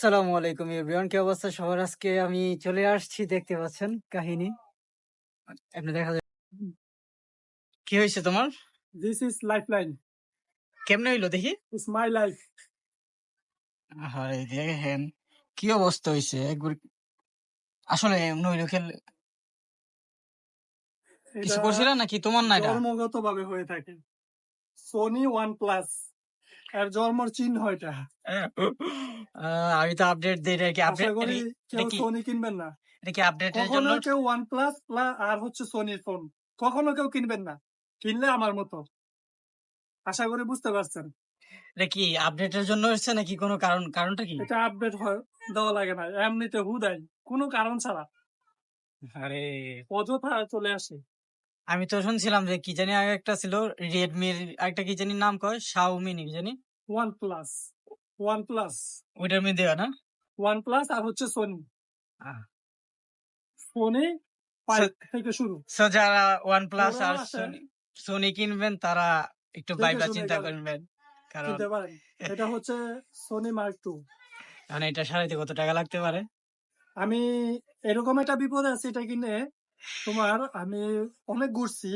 আসসালামু আলাইকুম এভরিওয়ান কি অবস্থা সবার? আজকে আমি চলে আসছি দেখতে পাচ্ছেন কাহিনী। আপনি দেখা যায় কি হয়েছে তোমার? This is lifeline. কেমনে হইল দেখি? Life. আরে দেখেন। কি অবস্থা একবার আসলে নইলো খেল কিছু করছিল নাকি? তোমার না এটা ভাবে হয়ে থাকে। সোনি ওয়ান প্লাস এর জন্মর চিহ্ন এটা। আমি তো আপডেট দিই কি আপডেট করি কেউ সোনি কিনবেন না। এটা কি আপডেটের জন্য? কখনো কেউ ওয়ান প্লাস আর হচ্ছে সোনির ফোন কখনো কেউ কিনবেন না। কিনলে আমার মতো। আশা করি বুঝতে পারছেন। এটা কি আপডেটের জন্য হচ্ছে নাকি কোনো কারণ কারণটা কি? এটা আপডেট দেওয়া লাগে না। এমনিতে হুদাই কোনো কারণ ছাড়া। আরে অযথা চলে আসে। আমি তো শুনছিলাম যে কি জানি আগে একটা ছিল রেডমির একটা কি জানি নাম কয়? শাওমি নাকি জানি? ওয়ান প্লাস ওয়ান প্লাস ওইটার মধ্যে না? ওয়ান প্লাস আর হচ্ছে সোনি ফোনে থেকে শুরু। সো যারা ওয়ান প্লাস আর সোনি সোনি কিনবেন তারা একটু শুনে চিন্তা করবেন। কারণ এটা হচ্ছে সোনি মার্ক টু মানে এটা সারাইতে কত টাকা লাগতে পারে? আমি এরকম একটা বিপদে আছি এটা কিনে তোমার আমি অনেক ঘুরছি।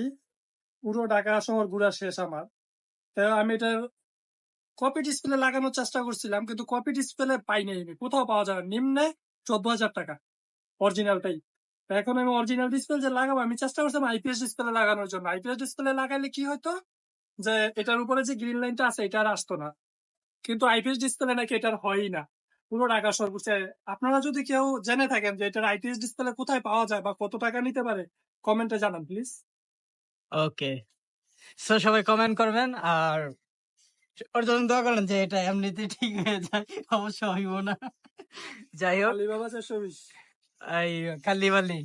পুরো ঢাকা শহর ঘুরা শেষ আমার। তা আমি এটার কপি ডিসপ্লে লাগানোর চেষ্টা করছিলাম, কিন্তু কপি ডিসপ্লে পাইনি আমি। কোথাও পাওয়া যায় নিম্নে চোদ্দ হাজার টাকা অরিজিনালটাই এখন আমি অরিজিনাল ডিসপ্লে যে লাগাবো, আমি চেষ্টা করছিলাম আইপিএস ডিসপ্লে লাগানোর জন্য। আইপিএস ডিসপ্লে লাগাইলে কি হতো যে এটার উপরে যে গ্রিন লাইনটা আছে, এটা আর আসতো না। কিন্তু আইপিএস ডিসপ্লে নাকি এটার হয়ই না। পুরো ঢাকা সর্বোচ্চ আপনারা যদি কেউ জেনে থাকেন যে এটার আইপিএস ডিসপ্লে কোথায় পাওয়া যায় বা কত টাকা নিতে পারে কমেন্টে জানান প্লিজ ওকে। সো সবাই কমেন্ট করবেন আর ওর জন্য দোয়া করেন যে এটা এমনিতে ঠিক হয়ে যায় অবশ্য হইব না। যাই হোক। আলিবাবা চারশো বিশ। এই কালিবালি।